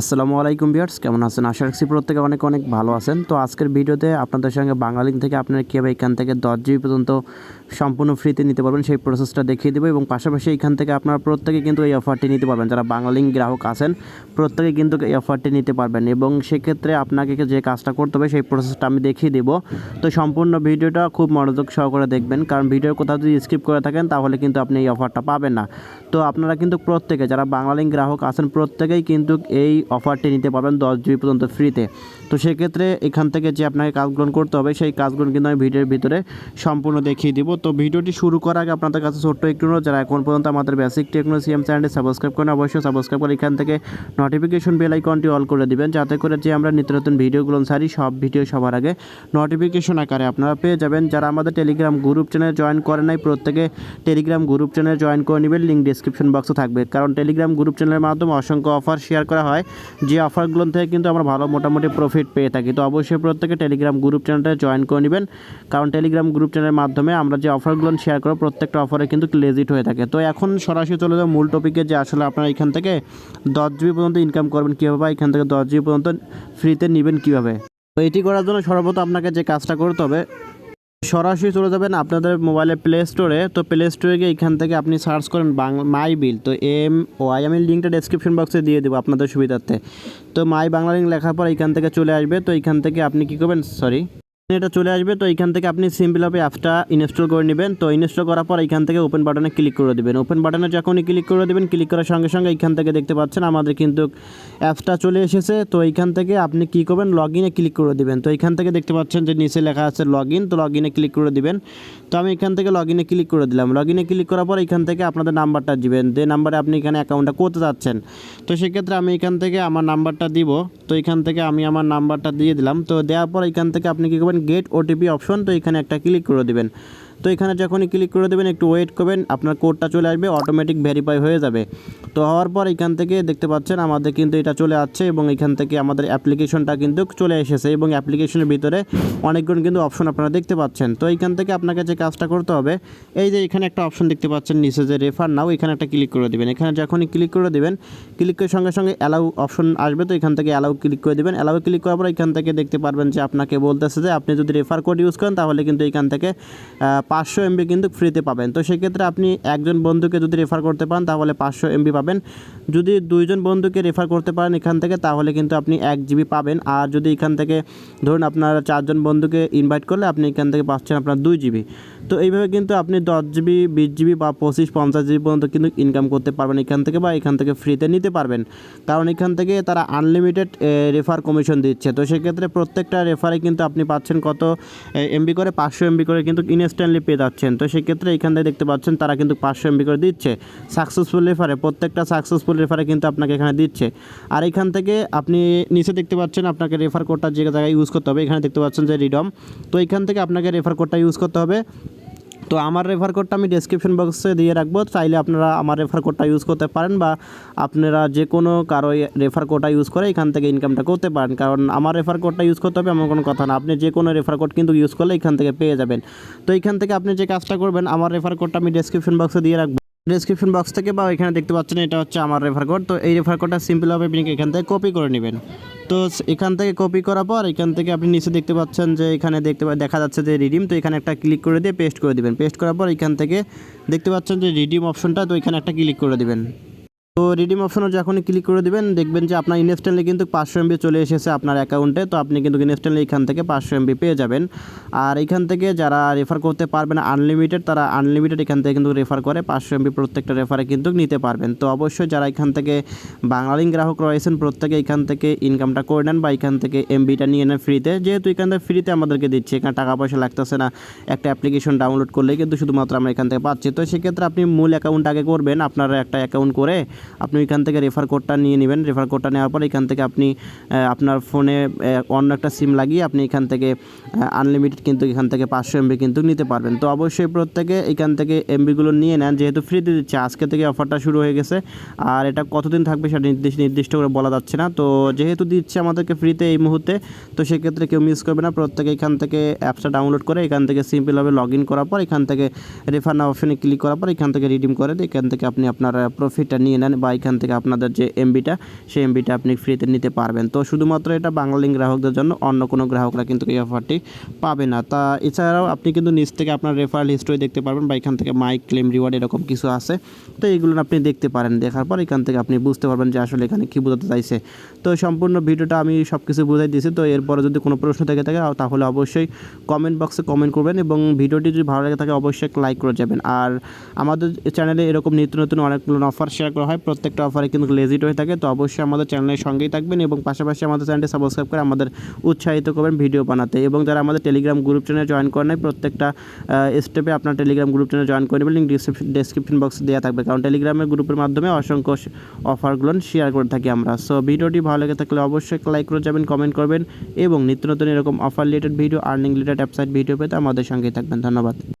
আসসালামু আলাইকুম বিয়ার্স কেমন আছেন? আশা রাখছি প্রত্যেকে অনেক অনেক ভালো আছেন। তো আজকের ভিডিওতে আপনাদের সঙ্গে বাঙালিং থেকে আপনারা কীভাবে এখান থেকে দশ জিবি পর্যন্ত সম্পূর্ণ ফ্রিতে নিতে পারবেন, সেই প্রসেসটা দেখিয়ে দেবো এবং পাশাপাশি এখান থেকে আপনারা প্রত্যেকে কিন্তু এই অফারটি নিতে পারবেন। যারা বাঙালিং গ্রাহক আছেন, প্রত্যেকে কিন্তু এই অফারটি নিতে পারবেন এবং সেক্ষেত্রে আপনাকে যে কাজটা করতে হবে, সেই প্রসেসটা আমি দেখিয়ে দেবো। তো সম্পূর্ণ ভিডিওটা খুব মনোযোগ সহকারে দেখবেন, কারণ ভিডিওর কোথাও যদি স্কিপ করে থাকেন, তাহলে কিন্তু আপনি এই অফারটা পাবেন না। তো আপনারা কিন্তু প্রত্যেকে, যারা বাংলালিং গ্রাহক আছেন, প্রত্যেকেই কিন্তু এই অফারটি নিতে পারবেন দশ জিবি পর্যন্ত ফ্রিতে তো সেক্ষেত্রে এখান থেকে যে আপনাকে কাজগুলো করতে হবে, সেই কাজগুলো কিন্তু আমি ভিডিওর ভিতরে সম্পূর্ণ দেখিয়ে দিব। তো ভিডিওটি শুরু করার আগে আপনাদের কাছে ছোট্ট একটু যারা এখন পর্যন্ত আমাদের বেসিক টেকনোলজি এম চ্যানেলটি সাবস্ক্রাইব করেন, অবশ্যই সাবস্ক্রাইব করে এখান থেকে নোটিফিকেশন বেল আইকনটি অল করে দিবেন, যাতে করে যে আমরা নিত্য নতুন ভিডিওগুলো সারি সব ভিডিও সবার আগে নোটিফিকেশন আকারে আপনারা পেয়ে যাবেন। যারা আমাদের টেলিগ্রাম গ্রুপ চ্যানেল জয়েন করে নাই, প্রত্যেকে টেলিগ্রাম গ্রুপ চ্যানেল জয়েন করে নেবেন লিঙ্ক ডিসক্রিপশন বক্সে থাকবে। কারণ টেলিগ্রাম গ্রুপ চ্যানেলের মাধ্যমে অসংখ্য অফার শেয়ার করা হয়, যে অফারগুলো থেকে কিন্তু আমরা ভালো মোটামুটি প্রফিট পেয়ে থাকি। তো অবশ্যই প্রত্যেকে টেলিগ্রাম গ্রুপ চ্যানেলটা জয়েন করে নেবেন। কারণ টেলিগ্রাম গ্রুপ চ্যানেলের মাধ্যমে আমরা যে অফারগুলো শেয়ার করো প্রত্যেকটা অফারে কিন্তু লেজিট হয়ে থাকে। তো এখন সরাসরি চলে যাও মূল টপিকে যে আসলে আপনারা এখান থেকে দশ জিবি পর্যন্ত ইনকাম করবেন কীভাবে বা এখান থেকে দশ জিবি পর্যন্ত ফ্রিতে নেবেন কীভাবে। তো এটি করার জন্য সর্বপ্রথম আপনাকে যে কাজটা করতে হবে, সরাসরি চলে যাবেন আপনাদের মোবাইলে প্লে স্টোরে তো প্লে স্টোরে গিয়ে এখান থেকে আপনি সার্চ করেন বাংলা মাই বিল তো এম ওয়াই আমি লিঙ্কটা ডেসক্রিপশন বক্সে দিয়ে দেবো আপনাদের সুবিধার্থে। তো মাই বাংলা লিঙ্ক লেখার পর এখান থেকে চলে আসবে। তো এখান থেকে আপনি কী করবেন সরি এটা চলে আসবে, তো এখান থেকে আপনি সিম্পল হবে অ্যাপটা ইনস্টল করে নেবেন। তো ইনস্টল করার পর এখান থেকে ওপেন বাটনে ক্লিক করে দেবেন। ওপেন বাটনে যখনই ক্লিক করে দেবেন ক্লিক করার সঙ্গে সঙ্গে এখান থেকে দেখতে পাচ্ছেন আমাদের কিন্তু অ্যাপসটা চলে এসেছে। তো এইখান থেকে আপনি কি করবেন? লগ ইনে ক্লিক করে দেবেন। তো এখান থেকে দেখতে পাচ্ছেন যে নিচে লেখা আছে লগ ইন তো লগ ইনে ক্লিক করে দিবেন। তো আমি এখান থেকে লগ ইনে ক্লিক করে দিলাম। লগ ইনে ক্লিক করার পর এখান থেকে আপনাদের নাম্বারটা দিবেন। যে নাম্বারে আপনি এখানে অ্যাকাউন্টটা করতে যাচ্ছেন তো সেক্ষেত্রে আমি এখান থেকে আমার নাম্বারটা দিব। তো এখান থেকে আমি আমার নাম্বারটা দিয়ে দিলাম। তো দেওয়ার পর এখান থেকে আপনি কী করবেন? গেট ওটিপি অপশন তো এখানে একটা ক্লিক করে দেবেন। তো এখানে যখনই ক্লিক করে দেবেন, একটু ওয়েট করবেন, আপনার কোডটা চলে আসবে অটোমেটিক ভেরিফাই হয়ে যাবে। তো হওয়ার পর এখান থেকে দেখতে পাচ্ছেন, আমাদের কিন্তু এটা চলে আসছে এবং এখান থেকে আমাদের অ্যাপ্লিকেশনটা কিন্তু চলে এসেছে এবং অ্যাপ্লিকেশনের ভিতরে অনেকগুলো কিন্তু অপশন আপনারা দেখতে পাচ্ছেন। তো এখান থেকে আপনাকে যে কাজটা করতে হবে, এই যে এখানে একটা অপশন দেখতে পাচ্ছেন, নিচে যে রেফার নাও এখানে একটা ক্লিক করে দেবেন। এখানে যখনই ক্লিক করে দেবেন ক্লিকের সঙ্গে সঙ্গে অ্যালাউ অপশন আসবে, তো এখান থেকে অ্যালাউ ক্লিক করে দেবেন। অ্যালাউ ক্লিক করার পর এখান থেকে দেখতে পারবেন যে আপনাকে বলতেছে যে আপনি যদি রেফার কোড ইউজ করেন, তাহলে কিন্তু এখান থেকে পাঁচশো এমবি কিন্তু ফ্রিতে পাবেন। তো সেক্ষেত্রে আপনি একজন বন্ধুকে যদি রেফার করতে পান তাহলে পাঁচশো এমবি পাবেন। যদি দুইজন বন্ধুকে রেফার করতে পারেন এখান থেকে, তাহলে কিন্তু আপনি এক জিবি পাবেন। আর যদি এখান থেকে ধরুন আপনার চারজন বন্ধুকে ইনভাইট করলে, আপনি এখান থেকে পাচ্ছেন আপনার দুই জিবি তো এইভাবে কিন্তু আপনি দশ জিবি বিশ জিবি বা পঁচিশ, পঞ্চাশ জিবি পর্যন্ত কিন্তু ইনকাম করতে পারবেন এখান থেকে বা এখান থেকে ফ্রিতে নিতে পারবেন। কারণ এখান থেকে তারা আনলিমিটেড রেফার কমিশন দিচ্ছে। তো সেক্ষেত্রে প্রত্যেকটা রেফারে কিন্তু আপনি পাচ্ছেন কত এমবি করে? পাঁচশো এমবি করে কিন্তু ইনস্ট্যান্টলি পেয়ে যাচ্ছেন। তো সেক্ষেত্রে এখান থেকে দেখতে পাচ্ছেন তারা কিন্তু পাঁচশো এমবি করে দিচ্ছে। সাকসেসফুল রেফারে প্রত্যেকটা সাকসেসফুল রেফারে কিন্তু আপনাকে এখানে দিচ্ছে। আর এখান থেকে আপনি নিচে দেখতে পাচ্ছেন আপনাকে রেফার কোডটা যে জায়গায় ইউজ করতে হবে, এখানে দেখতে পাচ্ছেন যে রিডম তো এখান থেকে আপনাকে রেফার কোডটা ইউজ করতে হবে। তো আমার রেফার কোডটা আমি ডেসক্রিপশন বক্সে দিয়ে রাখব। চাইলে আপনারা আমার রেফার কোডটা ইউজ করতে পারেন বা আপনারা যে কোনো কারও রেফার কোডটা ইউজ করে এখান থেকে ইনকামটা করতে পারেন। কারণ আমার রেফার কোডটা ইউজ করতে হবে এমন কোনো কথা না। আপনি যে কোনো রেফার কোড কিন্তু ইউজ করলে এখান থেকে পেয়ে যাবেন। তো এখান থেকে আপনি যে কাজটা করবেন, আমার রেফার কোডটা আমি ডেসক্রিপশন বক্সে দিয়ে রাখব। ডেসক্রিপশন বক্স থেকে বা এখানে দেখতে পাচ্ছেন এটা হচ্ছে আমার রেফার কোড তো এই রেফার কোডটা সিম্পল হবে আপনি এখান থেকে কপি করে নেবেন। তো এখান থেকে কপি করার পর এখান থেকে আপনি নিচে দেখতে পাচ্ছেন যে এখানে দেখতে দেখা যাচ্ছে যে রিডিম তো এখানে একটা ক্লিক করে দিয়ে পেস্ট করে দেবেন। পেস্ট করার পর এখান থেকে দেখতে পাচ্ছেন যে রিডিম অপশনটা তো এখানে একটা ক্লিক করে দিবেন। তো রিডিম অপশনে যখনই ক্লিক করে দেবেন, দেখবেন যে আপনার ইনস্ট্যান্টলি কিন্তু পাঁচশো এমবি চলে এসেছে আপনার অ্যাকাউন্টে তো আপনি কিন্তু ইনস্ট্যান্টলি এখান থেকে পাঁচশো এমবি পেয়ে যাবেন। আর এখান থেকে যারা রেফার করতে পারবেন আনলিমিটেড তারা আনলিমিটেড এখান থেকে কিন্তু রেফার করে। পাঁচশো এমবি প্রত্যেকটা রেফারে কিন্তু নিতে পারবেন। তো অবশ্যই যারা এখান থেকে বাংলালিং গ্রাহক রয়েছেন, প্রত্যেকে এখান থেকে ইনকামটা করে নেন বা এখান থেকে এমবিটা নিয়ে নেন ফ্রিতে যেহেতু এখান থেকে ফ্রিতে আমাদেরকে দিচ্ছে, এখানে টাকা পয়সা লাগতেছে না, একটা অ্যাপ্লিকেশন ডাউনলোড করলেই কিন্তু শুধুমাত্র আমরা এখান থেকে পাচ্ছি। তো সেক্ষেত্রে আপনি মূল অ্যাকাউন্ট আগে করবেন, আপনার একটা অ্যাকাউন্ট করে আপনি এখান থেকে রেফার কোডটা নিয়ে নেবেন। রেফার কোডটা নেওয়ার পর এখান থেকে আপনি আপনার ফোনে অন্য একটা সিম লাগিয়ে আপনি এখান থেকে আনলিমিটেড কিন্তু এখান থেকে পাঁচশো এমবি কিন্তু নিতে পারবেন। তো অবশ্যই প্রত্যেকে এখান থেকে এমবিগুলো নিয়ে নেন, যেহেতু ফ্রিতে দিচ্ছে। আজকে থেকে অফারটা শুরু হয়ে গেছে। আর এটা কতদিন থাকবে সেটা নির্দিষ্ট নির্দিষ্ট করে বলা যাচ্ছে না। তো যেহেতু দিচ্ছে আমাদেরকে ফ্রিতে এই মুহূর্তে, তো সেক্ষেত্রে কেউ মিস করবে না। প্রত্যেকে এখান থেকে অ্যাপসটা ডাউনলোড করে এখান থেকে সিম্পলভাবে লগ ইন করার পর এখান থেকে রেফার না অপশনে ক্লিক করার পর এখান থেকে রিডিম করে দিয়ে এখান থেকে আপনি আপনার প্রফিটটা নিয়ে নেন। বা এখান থেকে আপনাদের যে এমবিটা সেই এমবিটা আপনি ফ্রিতে নিতে পারবেন। তো শুধুমাত্র এটা বাংলালিঙ্ক গ্রাহকদের জন্য, অন্য কোনো গ্রাহকরা কিন্তু এই অফারটি পাবে না। তা এছাড়াও আপনি কিন্তু নিচ থেকে আপনার রেফারেল হিস্ট্রি দেখতে পারবেন বা এখান থেকে মাইক ক্লেম রিওয়ার্ড এরকম কিছু আছে। তো এইগুলো আপনি দেখতে পারেন। দেখার পর এখান থেকে আপনি বুঝতে পারবেন যে আসলে এখানে কী বোঝাতে চাইছে। তো সম্পূর্ণ ভিডিওটা আমি সব কিছু বুঝাই দিয়েছি। তো এরপরে যদি কোনো প্রশ্ন থেকে থাকে তাহলে অবশ্যই কমেন্ট বক্সে কমেন্ট করবেন এবং ভিডিওটি যদি ভালো লাগে থাকে, অবশ্যই লাইক করে যাবেন। আর আমাদের চ্যানেলে এরকম নিত্য নতুন অনেকগুলো অফার শেয়ার করা হয়। প্রত্যেকটা অফারে কিন্তু লেজিট হয়ে থাকে। তো অবশ্যই আমাদের চ্যানেলের সঙ্গেই থাকবেন এবং পাশাপাশি আমাদের চ্যানেলটি সাবস্ক্রাইব করে আমাদের উৎসাহিত করবেন ভিডিও বানাতে। এবং যারা আমাদের টেলিগ্রাম গ্রুপ চ্যানেলে জয়েন করেন নাই, প্রত্যেকটা স্টেপে আপনার টেলিগ্রাম গ্রুপ চ্যানেলে জয়েন করে নেবেন। লিঙ্ক ডিসক্রিপশন বক্সে দেওয়া থাকবে। কারণ টেলিগ্রামের গ্রুপের মাধ্যমে অসংখ্য অফারগুলো শেয়ার করে থাকি আমরা। সো ভিডিওটি ভালো লেগে থাকলে অবশ্যই লাইক করে যাবেন কমেন্ট করবেন এবং নিত্য নতুন এরকম offer related video earning related website video পেতে আমাদের সঙ্গেই থাকবেন। ধন্যবাদ।